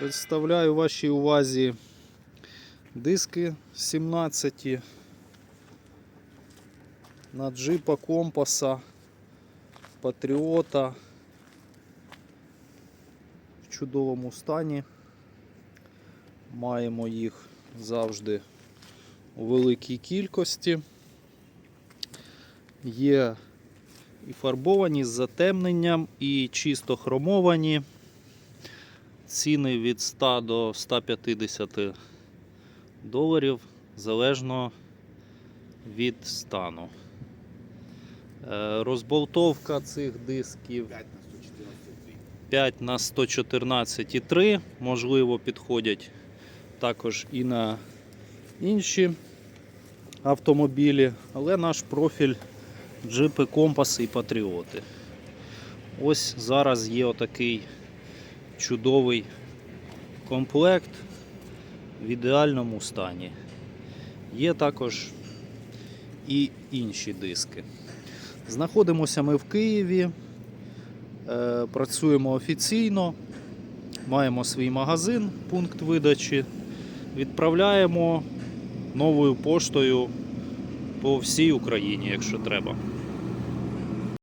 Представляю вашій увазі диски 17 на джипа компаса, патріота в чудовому стані. Маємо їх завжди у великій кількості. Є і фарбовані з затемненням, і чисто хромовані. Ціни від 100 до 150 доларів залежно від стану. Е, Розболтовка цих дисків 5 на 114,3. 5 на 114,3. Можливо, підходять також і на інші автомобілі, але наш профіль джипи, компаси і патріоти. Ось зараз є отакий чудовий комплект в ідеальному стані. Є також і інші диски. Знаходимося ми в Києві. Е, Працюємо офіційно, маємо свій магазин, пункт видачі, відправляємо новою поштою по всій Україні, якщо треба.